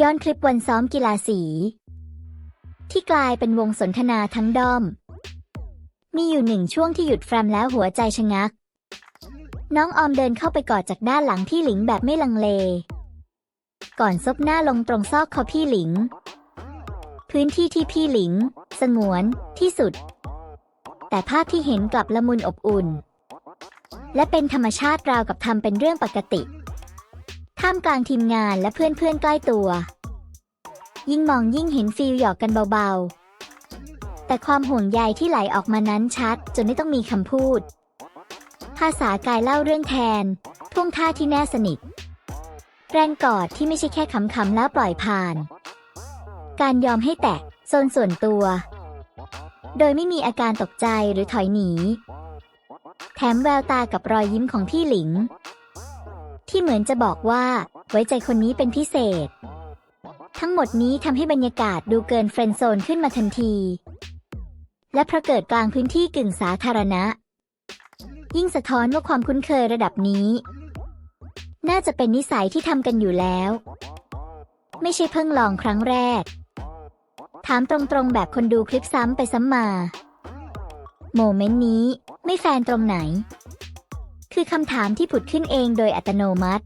ย้อนคลิปวันซ้อมกีฬาสี ที่กลายเป็นวงสนทนาทั้งด้อม มีอยู่หนึ่งช่วงที่หยุดแฟรมแล้วหัวใจชะงัก น้องออมเดินเข้าไปกอดจากด้านหลังพี่หลิงแบบไม่ลังเล ก่อนซบหน้าลงตรงซอกคอพี่หลิง พื้นที่ที่พี่หลิง สงวนที่สุด แต่ภาพที่เห็นกลับละมุนอบอุ่น และเป็นธรรมชาติราวกับทำเป็นเรื่องปกติ ท่ามกลางทีมงานและเพื่อนๆใกล้ตัว ยิ่งมองยิ่งเห็นฟิลหยอกกันเบาๆ แต่ความห่วงใยที่ไหลออกมานั้นชัด จนไม่ต้องมีคำพูด ภาษากายเล่าเรื่องแทนท่วงท่าที่แน่สนิท แรงกอดที่ไม่ใช่แค่คำๆแล้วปล่อยผ่าน การยอมให้แตะโซนส่วนตัว โดยไม่มีอาการตกใจหรือถอยหนี แถมแววตากับรอยยิ้มของพี่หลิง ที่เหมือนจะบอกว่า ไว้ใจคนนี้เป็นพิเศษ ทั้งหมดนี้ทำให้บรรยากาศดูเกินเฟรนด์โซนขึ้นมาทันที และเพราะเกิดกลางพื้นที่กึ่งสาธารณะ ยิ่งสะท้อนว่าความคุ้นเคยระดับนี้ น่าจะเป็นนิสัยที่ทำกันอยู่แล้ว ไม่ใช่เพิ่งลองครั้งแรก ถามตรงๆแบบคนดูคลิปซ้ำไปซ้ำมา โมเมนต์นี้ไม่แฟนตรงไหน คือคำถามที่ผุดขึ้นเองโดยอัตโนมัติ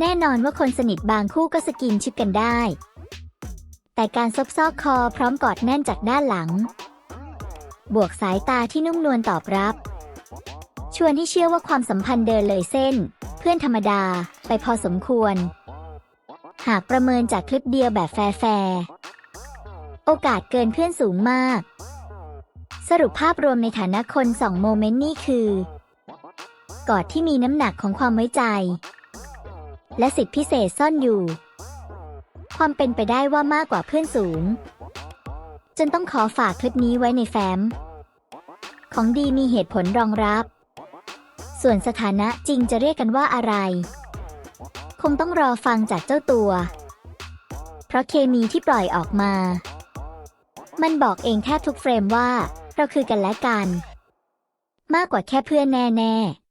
แน่นอนว่าคนสนิทบางคู่ก็สกินชิปกันได้ แต่การซบซอกคอพร้อมกอดแน่นจากด้านหลัง บวกสายตาที่นุ่มนวลตอบรับ ชวนให้เชื่อว่าความสัมพันธ์เดินเลยเส้น เพื่อนธรรมดาไปพอสมควร หากประเมินจากคลิปเดียวแบบแฟร์โอกาสเกินเพื่อนสูงมาก สรุปภาพรวมในฐานะคนสองโมเมนต์นี่คือ กอดที่มีน้ำหนักของความไว้ใจ และสิทธิพิเศษซ่อนอยู่ ความเป็นไปได้ว่ามากกว่าเพื่อนสูง จนต้องขอฝากคลิปนี้ไว้ในแฟ้ม ของดีมีเหตุผลรองรับ ส่วนสถานะจริงจะเรียกกันว่าอะไร คงต้องรอฟังจากเจ้าตัว เพราะเคมีที่ปล่อยออกมา มันบอกเองแทบทุกเฟรมว่า เราคือกันและกัน มากกว่าแค่เพื่อนแน่ๆ